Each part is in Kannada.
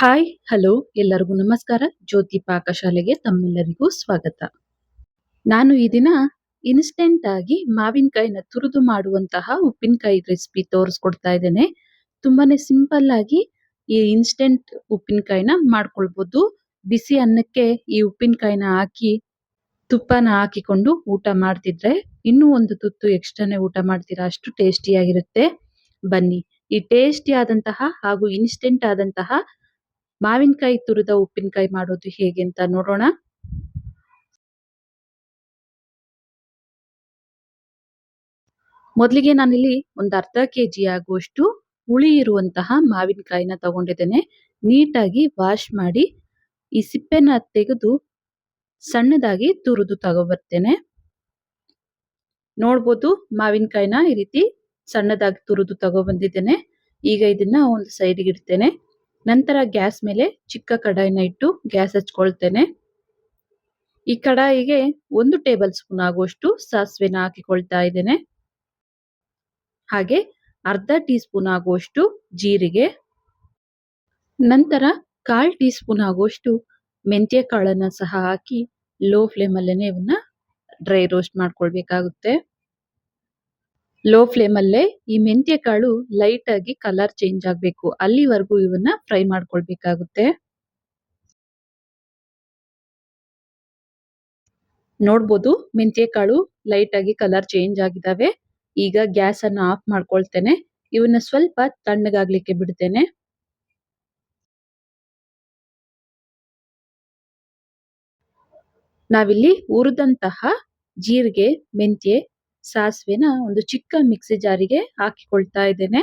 ಹಾಯ್ ಹಲೋ ಎಲ್ಲರಿಗೂ ನಮಸ್ಕಾರ. ಜ್ಯೋತಿ ಪಾಕಶಾಲೆಗೆ ತಮ್ಮೆಲ್ಲರಿಗೂ ಸ್ವಾಗತ. ನಾನು ಈ ದಿನ ಇನ್ಸ್ಟೆಂಟ್ ಆಗಿ ಮಾವಿನಕಾಯಿನ ತುರಿದು ಮಾಡುವಂತಹ ಉಪ್ಪಿನಕಾಯಿ ರೆಸಿಪಿ ತೋರಿಸ್ಕೊಡ್ತಾ ಇದ್ದೇನೆ. ತುಂಬಾನೇ ಸಿಂಪಲ್ ಆಗಿ ಈ ಇನ್ಸ್ಟೆಂಟ್ ಉಪ್ಪಿನಕಾಯಿನ ಮಾಡ್ಕೊಳ್ಬೋದು. ಬಿಸಿ ಅನ್ನಕ್ಕೆ ಈ ಉಪ್ಪಿನಕಾಯಿನ ಹಾಕಿ, ತುಪ್ಪನ ಹಾಕಿಕೊಂಡು ಊಟ ಮಾಡ್ತಿದ್ರೆ ಇನ್ನೂ ಒಂದು ತುತ್ತು ಎಕ್ಸ್ಟ್ರಾನೇ ಊಟ ಮಾಡ್ತೀರಾ? ಅಷ್ಟು ಟೇಸ್ಟಿಯಾಗಿರುತ್ತೆ ಬನ್ನಿ. ಈ ಟೇಸ್ಟಿ ಆದಂತಹ ಹಾಗೂ ಇನ್ಸ್ಟೆಂಟ್ ಆದಂತಹ ಮಾವಿನಕಾಯಿ ತುರಿದ ಉಪ್ಪಿನಕಾಯಿ ಮಾಡೋದು ಹೇಗೆ ಅಂತ ನೋಡೋಣ. ಮೊದಲಿಗೆ ನಾನಿಲ್ಲಿ ಒಂದು ಅರ್ಧ ಕೆಜಿ ಆಗುವಷ್ಟು ಹುಳಿ ಇರುವಂತಹ ಮಾವಿನಕಾಯಿನ ತಗೊಂಡಿದ್ದೇನೆ. ನೀಟಾಗಿ ವಾಶ್ ಮಾಡಿ ಈ ಸಿಪ್ಪೆನ ತೆಗೆದು ಸಣ್ಣದಾಗಿ ತುರಿದು ತಗೊಬರ್ತೇನೆ ನೋಡ್ಬೋದು ಮಾವಿನಕಾಯಿನ ಈ ರೀತಿ ಸಣ್ಣದಾಗಿ ತುರಿದು ತಗೊಬಂದಿದ್ದೇನೆ ಈಗ ಇದನ್ನ ಒಂದು ಸೈಡ್ಗೆ ಇಡ್ತೇನೆ. ನಂತರ ಗ್ಯಾಸ್ ಮೇಲೆ ಚಿಕ್ಕ ಕಡಾಯಿನ ಇಟ್ಟು ಗ್ಯಾಸ್ ಹಚ್ಕೊಳ್ತೇನೆ. ಈ ಕಡಾಯಿಗೆ ಒಂದು ಟೇಬಲ್ ಸ್ಪೂನ್ ಆಗುವಷ್ಟು ಸಾಸಿವೆನ ಹಾಕಿಕೊಳ್ತಾ ಇದ್ದೇನೆ. ಹಾಗೆ ಅರ್ಧ ಟೀ ಸ್ಪೂನ್ ಆಗುವಷ್ಟು ಜೀರಿಗೆ. ನಂತರ ಕಾಲ್ ಟೀ ಸ್ಪೂನ್ ಆಗುವಷ್ಟು ಮೆಂತ್ಯ ಕಾಳನ್ನ ಸಹ ಹಾಕಿ ಲೋ ಫ್ಲೇಮ್ ಅಲ್ಲೇನೆ ಇವನ್ನ ಡ್ರೈ ರೋಸ್ಟ್ ಮಾಡ್ಕೊಳ್ಬೇಕಾಗುತ್ತೆ. ಲೋ ಫ್ಲೇಮ್ ಅಲ್ಲೇ ಈ ಮೆಂತ್ಯ ಕಾಳು ಲೈಟ್ ಆಗಿ ಕಲರ್ ಚೇಂಜ್ ಆಗಬೇಕು. ಅಲ್ಲಿವರೆಗೂ ಇವನ್ನ ಫ್ರೈ ಮಾಡ್ಕೊಳ್ಬೇಕಾಗುತ್ತೆ. ನೋಡ್ಬೋದು ಮೆಂತ್ಯ ಕಾಳು ಲೈಟ್ ಆಗಿ ಕಲರ್ ಚೇಂಜ್ ಆಗಿದಾವೆ. ಈಗ ಗ್ಯಾಸ್ ಅನ್ನು ಆಫ್ ಮಾಡ್ಕೊಳ್ತೇನೆ. ಇವನ್ನ ಸ್ವಲ್ಪ ತಣ್ಣಗಾಗ್ಲಿಕ್ಕೆ ಬಿಡ್ತೇನೆ. ನಾವಿಲ್ಲಿ ಹುರಿದಂತಹ ಜೀರಿಗೆ, ಮೆಂತ್ಯೆ ಸಾಸಿವೆನ ಒಂದು ಚಿಕ್ಕ ಮಿಕ್ಸಿ ಜಾರಿಗೆ ಹಾಕಿಕೊಳ್ತಾ ಇದ್ದೇನೆ.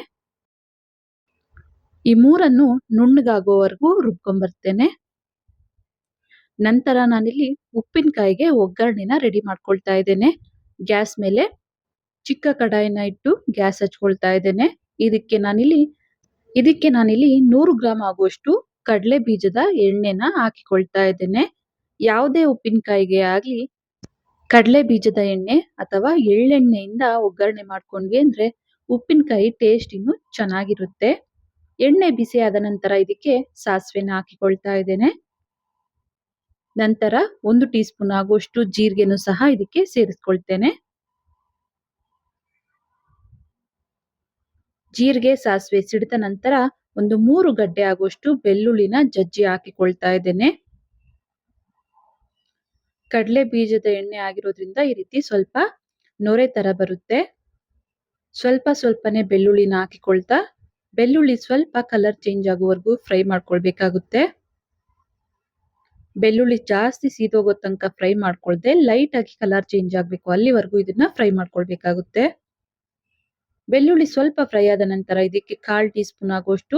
ಈ ಮೂರನ್ನು ನುಣ್ಣಗಾಗುವವರೆಗೂ ರುಬ್ಕೊಂಡ್ಬರ್ತೇನೆ ನಂತರ ನಾನಿಲ್ಲಿ ಉಪ್ಪಿನಕಾಯಿಗೆ ಒಗ್ಗರಣೆನ ರೆಡಿ ಮಾಡ್ಕೊಳ್ತಾ ಇದ್ದೇನೆ. ಗ್ಯಾಸ್ ಮೇಲೆ ಚಿಕ್ಕ ಕಡಾಯಿನ ಇಟ್ಟು ಗ್ಯಾಸ್ ಹಚ್ಕೊಳ್ತಾ ಇದ್ದೇನೆ. ಇದಕ್ಕೆ ನಾನಿಲ್ಲಿ ಇದಕ್ಕೆ ನಾನಿಲ್ಲಿ ನೂರು ಗ್ರಾಮ್ ಆಗುವಷ್ಟು ಕಡಲೆ ಬೀಜದ ಎಣ್ಣೆನ ಹಾಕಿಕೊಳ್ತಾ ಇದ್ದೇನೆ. ಯಾವುದೇ ಉಪ್ಪಿನಕಾಯಿಗೆ ಆಗ್ಲಿ ಕಡಲೆ ಬೀಜದ ಎಣ್ಣೆ ಅಥವಾ ಎಳ್ಳೆಣ್ಣೆಯಿಂದ ಒಗ್ಗರಣೆ ಮಾಡ್ಕೊಂಡ್ವಿ ಅಂದ್ರೆ ಉಪ್ಪಿನಕಾಯಿ ಟೇಸ್ಟ್ ಇನ್ನು ಚೆನ್ನಾಗಿರುತ್ತೆ. ಎಣ್ಣೆ ಬಿಸಿ ಆದ ನಂತರ ಇದಕ್ಕೆ ಸಾಸಿವೆನ ಹಾಕಿಕೊಳ್ತಾ ಇದ್ದೇನೆ. ನಂತರ ಒಂದು ಟೀ ಸ್ಪೂನ್ ಆಗುವಷ್ಟು ಜೀರಿಗೆನೂ ಸಹ ಇದಕ್ಕೆ ಸೇರಿಸ್ಕೊಳ್ತೇನೆ. ಜೀರಿಗೆ, ಸಾಸಿವೆ ಸಿಡಿದ ನಂತರ ಒಂದು ಮೂರು ಗಡ್ಡೆ ಆಗುವಷ್ಟು ಬೆಳ್ಳುಳ್ಳಿನ ಜಜ್ಜಿ ಹಾಕಿಕೊಳ್ತಾ ಇದ್ದೇನೆ. ಕಡಲೆ ಬೀಜದ ಎಣ್ಣೆ ಆಗಿರೋದ್ರಿಂದ ಈ ರೀತಿ ಸ್ವಲ್ಪ ನೊರೆ ತರ ಬರುತ್ತೆ. ಸ್ವಲ್ಪ ಸ್ವಲ್ಪನೇ ಬೆಳ್ಳುಳ್ಳಿನ ಹಾಕಿಕೊಳ್ತಾ, ಬೆಳ್ಳುಳ್ಳಿ ಸ್ವಲ್ಪ ಕಲರ್ ಚೇಂಜ್ ಆಗುವವರೆಗೂ ಫ್ರೈ ಮಾಡ್ಕೊಳ್ಬೇಕಾಗುತ್ತೆ. ಬೆಳ್ಳುಳ್ಳಿ ಜಾಸ್ತಿ ಸೀದೋಗೋ ತನಕ ಫ್ರೈ ಮಾಡ್ಕೊಳ್ದೆ ಲೈಟ್ ಆಗಿ ಕಲರ್ ಚೇಂಜ್ ಆಗಬೇಕು. ಅಲ್ಲಿವರೆಗೂ ಇದನ್ನ ಫ್ರೈ ಮಾಡ್ಕೊಳ್ಬೇಕಾಗುತ್ತೆ. ಬೆಳ್ಳುಳ್ಳಿ ಸ್ವಲ್ಪ ಫ್ರೈ ಆದ ನಂತರ ಇದಕ್ಕೆ ಕಾಲ್ ಟೀ ಸ್ಪೂನ್ ಆಗುವಷ್ಟು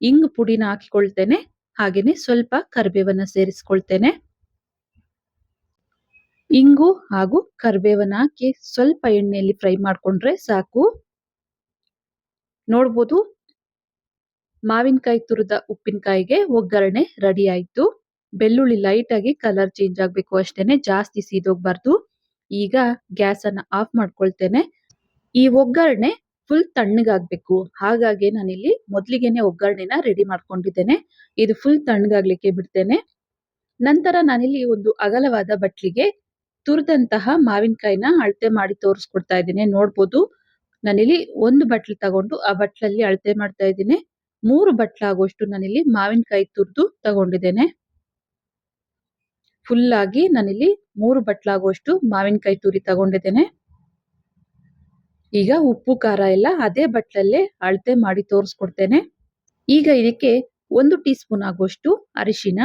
ಇಂಗ್ ಪುಡಿನ ಹಾಕಿಕೊಳ್ತೇನೆ. ಹಾಗೇನೆ ಸ್ವಲ್ಪ ಕರಿಬೇವನ್ನ ಸೇರಿಸ್ಕೊಳ್ತೇನೆ. ಇಂಗು ಹಾಗೂ ಕರಿಬೇವನ್ನ ಹಾಕಿ ಸ್ವಲ್ಪ ಎಣ್ಣೆಯಲ್ಲಿ ಫ್ರೈ ಮಾಡ್ಕೊಂಡ್ರೆ ಸಾಕು. ನೋಡ್ಬೋದು, ಮಾವಿನಕಾಯಿ ತುರಿದ ಉಪ್ಪಿನಕಾಯಿಗೆ ಒಗ್ಗರಣೆ ರೆಡಿ ಆಯ್ತು. ಬೆಳ್ಳುಳ್ಳಿ ಲೈಟ್ ಆಗಿ ಕಲರ್ ಚೇಂಜ್ ಆಗ್ಬೇಕು ಅಷ್ಟೇನೆ, ಜಾಸ್ತಿ ಸೀದೋಗ್ಬಾರ್ದು. ಈಗ ಗ್ಯಾಸ್ ಅನ್ನ ಆಫ್ ಮಾಡ್ಕೊಳ್ತೇನೆ. ಈ ಒಗ್ಗರಣೆ ಫುಲ್ ತಣ್ಣಗಾಗ್ಬೇಕು. ಹಾಗಾಗಿ ನಾನಿಲ್ಲಿ ಮೊದಲಿಗೆನೆ ಒಗ್ಗರಣೆನ ರೆಡಿ ಮಾಡ್ಕೊಂಡಿದ್ದೇನೆ. ಇದು ಫುಲ್ ತಣ್ಣಗಾಗ್ಲಿಕ್ಕೆ ಬಿಡ್ತೇನೆ. ನಂತರ ನಾನಿಲ್ಲಿ ಒಂದು ಅಗಲವಾದ ಬಟ್ಲಿಗೆ ತುರಿದಂತಹ ಮಾವಿನಕಾಯಿನ ಅಳತೆ ಮಾಡಿ ತೋರಿಸ್ಕೊಡ್ತಾ ಇದ್ದೀನಿ. ನೋಡ್ಬೋದು. ನಾನಿಲ್ಲಿ ಒಂದು ಬಟ್ಲು ತಗೊಂಡು ಆ ಬಟ್ಲಲ್ಲಿ ಅಳತೆ ಮಾಡ್ತಾ ಇದ್ದೀನಿ. ಮೂರು ಬಟ್ಲಾಗುವಷ್ಟು ನಾನಿಲ್ಲಿ ಮಾವಿನಕಾಯಿ ತುರಿದು ತಗೊಂಡಿದ್ದೇನೆ. ಫುಲ್ ಆಗಿ ನಾನಿಲ್ಲಿ ಮೂರು ಬಟ್ಲಾಗುವಷ್ಟು ಮಾವಿನಕಾಯಿ ತುರಿ ತಗೊಂಡಿದ್ದೇನೆ. ಈಗ ಉಪ್ಪು, ಖಾರ ಎಲ್ಲ ಅದೇ ಬಟ್ಲಲ್ಲೇ ಅಳತೆ ಮಾಡಿ ತೋರಿಸ್ಕೊಡ್ತೇನೆ. ಈಗ ಇದಕ್ಕೆ ಒಂದು ಟೀ ಸ್ಪೂನ್ ಆಗುವಷ್ಟು ಅರಿಶಿನ.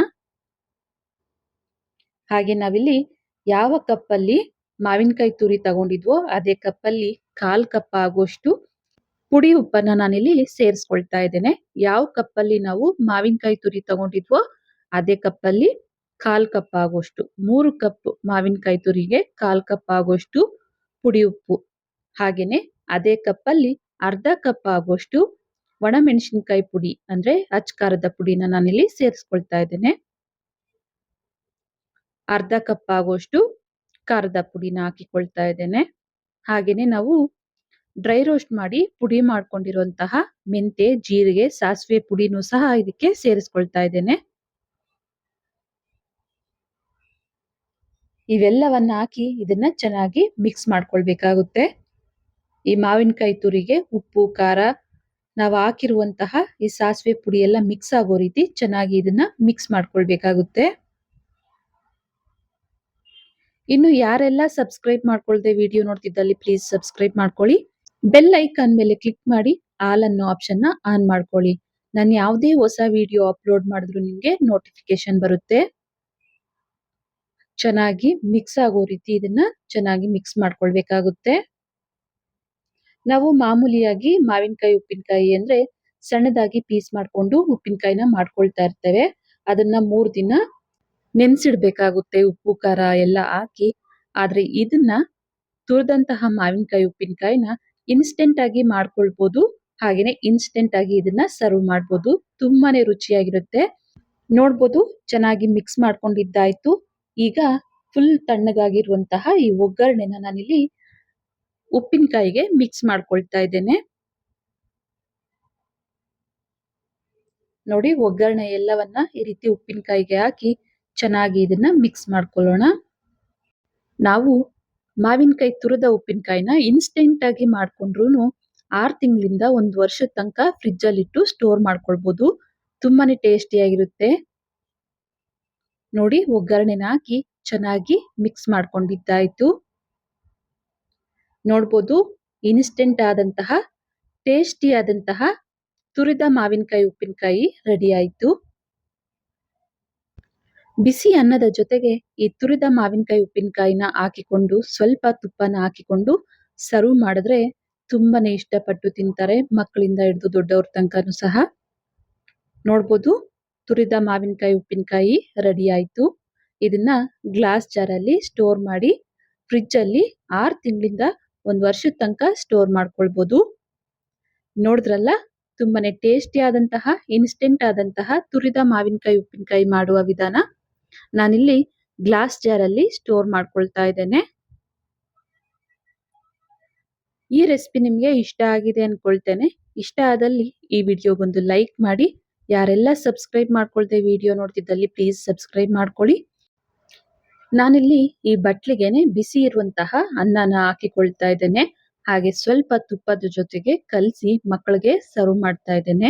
ಹಾಗೆ ನಾವಿಲ್ಲಿ ಯಾವ ಕಪ್ಪಲ್ಲಿ ಮಾವಿನಕಾಯಿ ತುರಿ ತಗೊಂಡಿದ್ವೋ ಅದೇ ಕಪ್ಪಲ್ಲಿ ಕಾಲ್ ಕಪ್ ಆಗುವಷ್ಟು ಪುಡಿ ಉಪ್ಪನ್ನ ನಾನಿಲ್ಲಿ ಸೇರಿಸ್ಕೊಳ್ತಾ ಇದ್ದೇನೆ. ಯಾವ ಕಪ್ಪಲ್ಲಿ ನಾವು ಮಾವಿನಕಾಯಿ ತುರಿ ತಗೊಂಡಿದ್ವೋ ಅದೇ ಕಪ್ಪಲ್ಲಿ ಕಾಲ್ ಕಪ್ ಆಗುವಷ್ಟು ಮೂರು ಕಪ್ ಮಾವಿನಕಾಯಿ ತುರಿಗೆ ಕಾಲ್ ಕಪ್ ಆಗುವಷ್ಟು ಪುಡಿ ಉಪ್ಪು. ಹಾಗೇನೆ ಅದೇ ಕಪ್ಪಲ್ಲಿ ಅರ್ಧ ಕಪ್ ಆಗುವಷ್ಟು ಒಣಮೆಣಸಿನಕಾಯಿ ಪುಡಿ ಅಂದ್ರೆ ಅಚ್ ಖಾರದ ಪುಡಿನ ನಾನಿಲ್ಲಿ ಸೇರಿಸ್ಕೊಳ್ತಾ ಇದ್ದೇನೆ. ಅರ್ಧ ಕಪ್ ಆಗುವಷ್ಟು ಖಾರದ ಪುಡಿನ ಹಾಕಿಕೊಳ್ತಾ ಇದ್ದೇನೆ. ಹಾಗೇನೆ ನಾವು ಡ್ರೈ ರೋಸ್ಟ್ ಮಾಡಿ ಪುಡಿ ಮಾಡ್ಕೊಂಡಿರುವಂತಹ ಮೆಂತೆ ಜೀರಿಗೆ, ಸಾಸಿವೆ ಪುಡಿನೂ ಸಹ ಇದಕ್ಕೆ ಸೇರಿಸ್ಕೊಳ್ತಾ ಇದ್ದೇನೆ. ಇವೆಲ್ಲವನ್ನ ಹಾಕಿ ಇದನ್ನ ಚೆನ್ನಾಗಿ ಮಿಕ್ಸ್ ಮಾಡ್ಕೊಳ್ಬೇಕಾಗುತ್ತೆ. ಈ ಮಾವಿನಕಾಯಿ ತುರಿಗೆ ಉಪ್ಪು, ಖಾರ ನಾವು ಹಾಕಿರುವಂತಹ ಈ ಸಾಸಿವೆ ಪುಡಿ ಎಲ್ಲ ಮಿಕ್ಸ್ ಆಗೋ ರೀತಿ ಚೆನ್ನಾಗಿ ಇದನ್ನ ಮಿಕ್ಸ್ ಮಾಡ್ಕೊಳ್ಬೇಕಾಗುತ್ತೆ. ಇನ್ನು ಯಾರೆಲ್ಲ ಸಬ್ಸ್ಕ್ರೈಬ್ ಮಾಡ್ಕೊಳ್ದೆ ವಿಡಿಯೋ ನೋಡ್ತಿದ್ದಲ್ಲಿ ಪ್ಲೀಸ್ ಸಬ್ಸ್ಕ್ರೈಬ್ ಮಾಡ್ಕೊಳ್ಳಿ. ಬೆಲ್ ಐಕಾನ್ ಮೇಲೆ ಕ್ಲಿಕ್ ಮಾಡಿ ಆಲ್ ಅನ್ನೋ ಆಪ್ಷನ್ನ ಆನ್ ಮಾಡ್ಕೊಳ್ಳಿ. ನಾನು ಯಾವುದೇ ಹೊಸ ವಿಡಿಯೋ ಅಪ್ಲೋಡ್ ಮಾಡಿದ್ರು ನಿಮಗೆ ನೋಟಿಫಿಕೇಶನ್ ಬರುತ್ತೆ. ಚೆನ್ನಾಗಿ ಮಿಕ್ಸ್ ಆಗೋ ರೀತಿ ಇದನ್ನ ಚೆನ್ನಾಗಿ ಮಿಕ್ಸ್ ಮಾಡ್ಕೊಳ್ಬೇಕಾಗುತ್ತೆ. ನಾವು ಮಾಮೂಲಿಯಾಗಿ ಮಾವಿನಕಾಯಿ, ಉಪ್ಪಿನಕಾಯಿ ಅಂದ್ರೆ ಸಣ್ಣದಾಗಿ ಪೀಸ್ ಮಾಡ್ಕೊಂಡು ಉಪ್ಪಿನಕಾಯಿನ ಮಾಡ್ಕೊಳ್ತಾ ಇರ್ತೇವೆ. ಅದನ್ನ ಮೂರ್ ದಿನ ನೆನ್ಸಿಡ್ಬೇಕಾಗುತ್ತೆ ಉಪ್ಪು, ಖಾರ ಎಲ್ಲ ಹಾಕಿ. ಆದ್ರೆ ಇದನ್ನ ತುರಿದಂತಹ ಮಾವಿನಕಾಯಿ, ಉಪ್ಪಿನಕಾಯಿನ ಇನ್ಸ್ಟೆಂಟ್ ಆಗಿ ಮಾಡ್ಕೊಳ್ಬಹುದು ಹಾಗೇನೆ ಇನ್ಸ್ಟೆಂಟ್ ಆಗಿ ಇದನ್ನ ಸರ್ವ್ ಮಾಡ್ಬೋದು. ತುಂಬಾನೇ ರುಚಿಯಾಗಿರುತ್ತೆ. ನೋಡ್ಬೋದು ಚೆನ್ನಾಗಿ ಮಿಕ್ಸ್ ಮಾಡ್ಕೊಂಡಿದ್ದಾಯ್ತು. ಈಗ ಫುಲ್ ತಣ್ಣಗಾಗಿರುವಂತಹ ಈ ಒಗ್ಗರಣೆನ ನಾನಿಲ್ಲಿ ಉಪ್ಪಿನಕಾಯಿಗೆ ಮಿಕ್ಸ್ ಮಾಡ್ಕೊಳ್ತಾ ಇದ್ದೇನೆ. ನೋಡಿ ಒಗ್ಗರಣೆ ಎಲ್ಲವನ್ನ ಈ ರೀತಿ ಉಪ್ಪಿನಕಾಯಿಗೆ ಹಾಕಿ ಚೆನ್ನಾಗಿ ಇದನ್ನ ಮಿಕ್ಸ್ ಮಾಡ್ಕೊಳ್ಳೋಣ. ನಾವು ಮಾವಿನಕಾಯಿ ತುರದ ಉಪ್ಪಿನಕಾಯಿನ ಇನ್ಸ್ಟೆಂಟ್ ಆಗಿ ಮಾಡ್ಕೊಂಡ್ರು ಆರು ತಿಂಗಳಿಂದ ಒಂದು ವರ್ಷದ ತನಕ ಫ್ರಿಜ್ ಅಲ್ಲಿ ಇಟ್ಟು ಸ್ಟೋರ್ ಮಾಡ್ಕೊಳ್ಬಹುದು ತುಂಬಾನೇ ಟೇಸ್ಟಿಯಾಗಿರುತ್ತೆ ನೋಡಿ ಒಗ್ಗರಣೆನ ಹಾಕಿ ಚೆನ್ನಾಗಿ ಮಿಕ್ಸ್ ಮಾಡ್ಕೊಂಡಿದ್ದಾಯ್ತು. ನೋಡ್ಬೋದು ಇನ್ಸ್ಟೆಂಟ್ ಆದಂತಹ ಟೇಸ್ಟಿ ಆದಂತಹ ತುರಿದ ಮಾವಿನಕಾಯಿ ಉಪ್ಪಿನಕಾಯಿ ರೆಡಿ ಆಯ್ತು. ಬಿಸಿ ಅನ್ನದ ಜೊತೆಗೆ ಈ ತುರಿದ ಮಾವಿನಕಾಯಿ, ಉಪ್ಪಿನಕಾಯಿನ ಹಾಕಿಕೊಂಡು, ಸ್ವಲ್ಪ ತುಪ್ಪನ ಹಾಕಿಕೊಂಡು ಸರ್ವ್ ಮಾಡಿದ್ರೆ ತುಂಬಾನೇ ಇಷ್ಟಪಟ್ಟು ತಿಂತಾರೆ. ಮಕ್ಕಳಿಂದ ಹಿಡಿದು ದೊಡ್ಡವ್ರ ತನಕನೂ ಸಹ. ನೋಡ್ಬೋದು, ತುರಿದ ಮಾವಿನಕಾಯಿ, ಉಪ್ಪಿನಕಾಯಿ ರೆಡಿ ಆಯಿತು. ಇದನ್ನ ಗ್ಲಾಸ್ ಜಾರಲ್ಲಿ ಸ್ಟೋರ್ ಮಾಡಿ ಫ್ರಿಜ್ ಅಲ್ಲಿ ಆರು ತಿಂಗಳಿಂದ ಒಂದು ವರ್ಷದ ತನಕ ಸ್ಟೋರ್ ಮಾಡ್ಕೊಳ್ಬೋದು. ನೋಡಿದ್ರಲ್ಲ, ತುಂಬಾನೇ ಟೇಸ್ಟಿ ಆದಂತಹ ಇನ್ಸ್ಟೆಂಟ್ ಆದಂತಹ ತುರಿದ ಮಾವಿನಕಾಯಿ, ಉಪ್ಪಿನಕಾಯಿ ಮಾಡುವ ವಿಧಾನ. ನಾನಿಲ್ಲಿ ಗ್ಲಾಸ್ ಜಾರಲ್ಲಿ ಸ್ಟೋರ್ ಮಾಡ್ಕೊಳ್ತಾ ಇದ್ದೇನೆ. ಈ ರೆಸಿಪಿ ನಿಮಗೆ ಇಷ್ಟ ಆಗಿದೆ ಅನ್ಕೊಳ್ತೇನೆ. ಇಷ್ಟ ಆದಲ್ಲಿ ಈ ವಿಡಿಯೋಗೊಂದು ಲೈಕ್ ಮಾಡಿ. ಯಾರೆಲ್ಲ ಸಬ್ಸ್ಕ್ರೈಬ್ ಮಾಡ್ಕೊಳ್ದೆ ವಿಡಿಯೋ ನೋಡ್ತಿದ್ದಲ್ಲಿ ಪ್ಲೀಸ್ ಸಬ್ಸ್ಕ್ರೈಬ್ ಮಾಡ್ಕೊಳ್ಳಿ. ನಾನಿಲ್ಲಿ ಈ ಬಟ್ಲಿಗೆನೆ ಬಿಸಿ ಇರುವಂತಹ ಅನ್ನನ ಹಾಕಿಕೊಳ್ತಾ ಇದ್ದೇನೆ. ಹಾಗೆ ಸ್ವಲ್ಪ ತುಪ್ಪದ ಜೊತೆಗೆ ಕಲಸಿ ಮಕ್ಕಳಿಗೆ ಸರ್ವ್ ಮಾಡ್ತಾ ಇದ್ದೇನೆ.